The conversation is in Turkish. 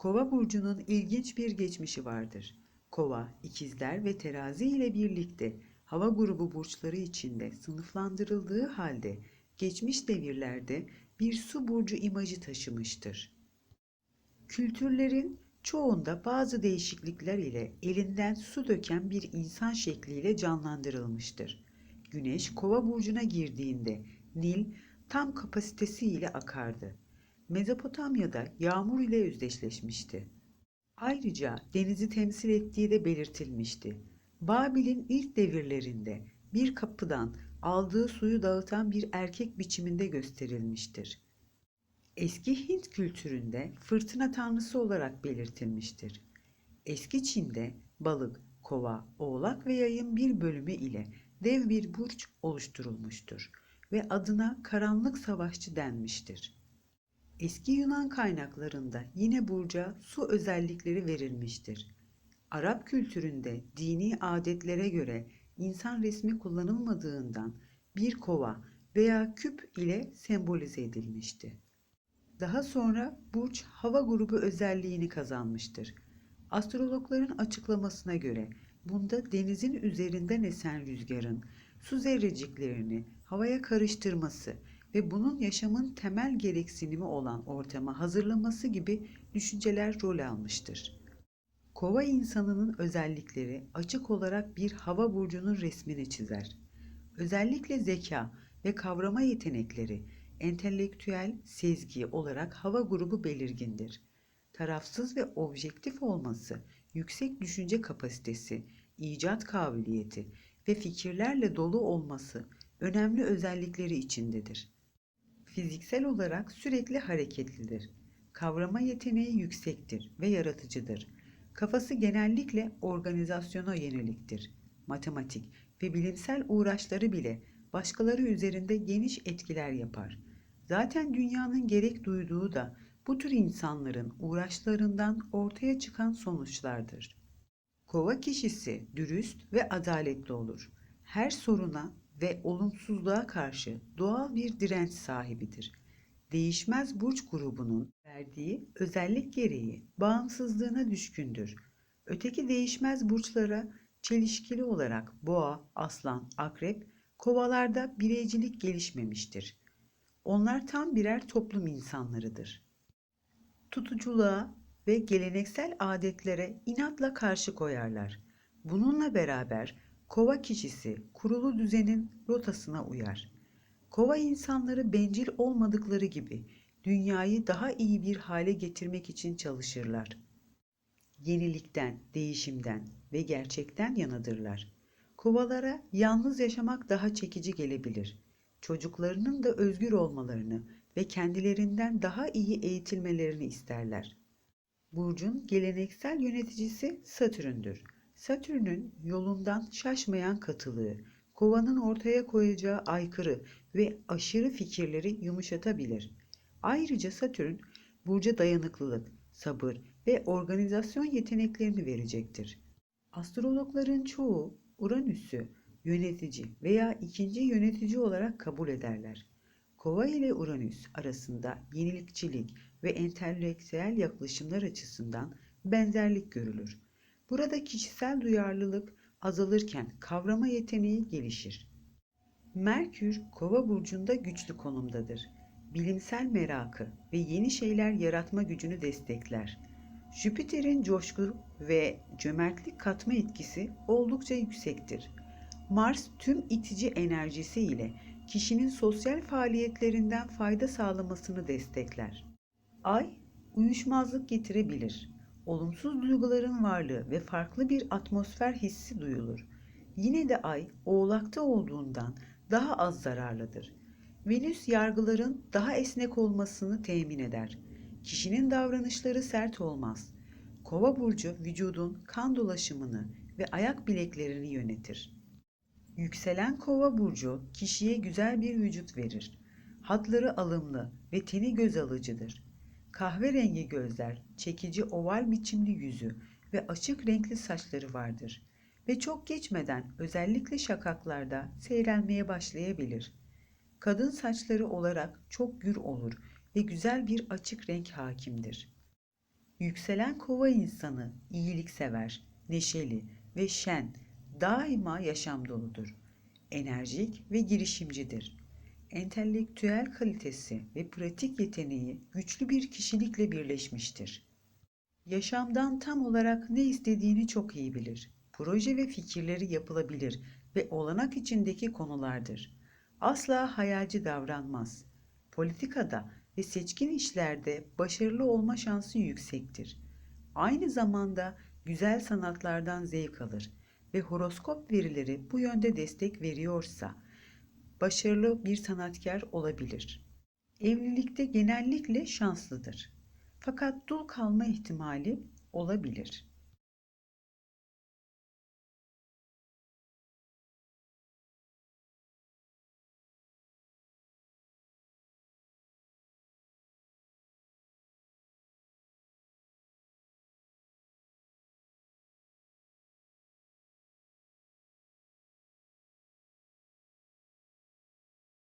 Kova burcunun ilginç bir geçmişi vardır. Kova, ikizler ve terazi ile birlikte hava grubu burçları içinde sınıflandırıldığı halde geçmiş devirlerde bir su burcu imajı taşımıştır. Kültürlerin çoğunda bazı değişiklikler ile elinden su döken bir insan şekliyle canlandırılmıştır. Güneş Kova burcuna girdiğinde Nil tam kapasitesiyle akardı. Mezopotamya'da yağmur ile özdeşleşmişti. Ayrıca denizi temsil ettiği de belirtilmişti. Babil'in ilk devirlerinde bir kapıdan aldığı suyu dağıtan bir erkek biçiminde gösterilmiştir. Eski Hint kültüründe fırtına tanrısı olarak belirtilmiştir. Eski Çin'de balık, kova, oğlak ve yayın bir bölümü ile dev bir burç oluşturulmuştur ve adına karanlık savaşçı denmiştir. Eski Yunan kaynaklarında yine burca su özellikleri verilmiştir. Arap kültüründe dini adetlere göre insan resmi kullanılmadığından bir kova veya küp ile sembolize edilmişti. Daha sonra burç hava grubu özelliğini kazanmıştır. Astrologların açıklamasına göre bunda denizin üzerinden esen rüzgarın su zerreciklerini havaya karıştırması ve bunun yaşamın temel gereksinimi olan ortama hazırlaması gibi düşünceler rol almıştır. Kova insanının özellikleri açık olarak bir hava burcunun resmini çizer. Özellikle zeka ve kavrama yetenekleri entelektüel sezgi olarak hava grubu belirgindir. Tarafsız ve objektif olması, yüksek düşünce kapasitesi, icat kabiliyeti ve fikirlerle dolu olması önemli özellikleri içindedir. Fiziksel olarak sürekli hareketlidir. Kavrama yeteneği yüksektir ve yaratıcıdır. Kafası genellikle organizasyona yöneliktir. Matematik ve bilimsel uğraşları bile başkaları üzerinde geniş etkiler yapar. Zaten dünyanın gerek duyduğu da bu tür insanların uğraşlarından ortaya çıkan sonuçlardır. Kova kişisi dürüst ve adaletli olur. Her soruna ve olumsuzluğa karşı doğal bir direnç sahibidir. Değişmez burç grubunun verdiği özellik gereği bağımsızlığına düşkündür. Öteki değişmez burçlara çelişkili olarak boğa, aslan, akrep, kovalarda bireycilik gelişmemiştir. Onlar tam birer toplum insanlarıdır. Tutuculuğa ve geleneksel adetlere inatla karşı koyarlar. Bununla beraber kova kişisi kurulu düzenin rotasına uyar. Kova insanları bencil olmadıkları gibi dünyayı daha iyi bir hale getirmek için çalışırlar. Yenilikten, değişimden ve gerçekten yanadırlar. Kovalara yalnız yaşamak daha çekici gelebilir. Çocuklarının da özgür olmalarını ve kendilerinden daha iyi eğitilmelerini isterler. Burcun geleneksel yöneticisi Satürn'dür. Satürn'ün yolundan şaşmayan katılığı, kovanın ortaya koyacağı aykırı ve aşırı fikirleri yumuşatabilir. Ayrıca Satürn, burca dayanıklılık, sabır ve organizasyon yeteneklerini verecektir. Astrologların çoğu Uranüs'ü yönetici veya ikinci yönetici olarak kabul ederler. Kova ile Uranüs arasında yenilikçilik ve entelektüel yaklaşımlar açısından benzerlik görülür. Burada kişisel duyarlılık azalırken kavrama yeteneği gelişir. Merkür Kova burcunda güçlü konumdadır. Bilimsel merakı ve yeni şeyler yaratma gücünü destekler. Jüpiter'in coşku ve cömertlik katma etkisi oldukça yüksektir. Mars tüm itici enerjisiyle kişinin sosyal faaliyetlerinden fayda sağlamasını destekler. Ay uyuşmazlık getirebilir. Olumsuz duyguların varlığı ve farklı bir atmosfer hissi duyulur. Yine de ay oğlakta olduğundan daha az zararlıdır. Venüs yargıların daha esnek olmasını temin eder. Kişinin davranışları sert olmaz. Kova burcu vücudun kan dolaşımını ve ayak bileklerini yönetir. Yükselen kova burcu kişiye güzel bir vücut verir. Hatları alımlı ve teni göz alıcıdır. Kahverengi gözler, çekici oval biçimli yüzü ve açık renkli saçları vardır ve çok geçmeden özellikle şakaklarda seyrelmeye başlayabilir. Kadın saçları olarak çok gür olur ve güzel bir açık renk hakimdir. Yükselen kova insanı iyiliksever, neşeli ve şen, daima yaşam doludur. Enerjik ve girişimcidir. Entelektüel kalitesi ve pratik yeteneği güçlü bir kişilikle birleşmiştir. Yaşamdan tam olarak ne istediğini çok iyi bilir. Proje ve fikirleri yapılabilir ve olanak içindeki konulardır. Asla hayalci davranmaz. Politikada ve seçkin işlerde başarılı olma şansı yüksektir. Aynı zamanda güzel sanatlardan zevk alır ve horoskop verileri bu yönde destek veriyorsa başarılı bir sanatkar olabilir. Evlilikte genellikle şanslıdır. Fakat dul kalma ihtimali olabilir.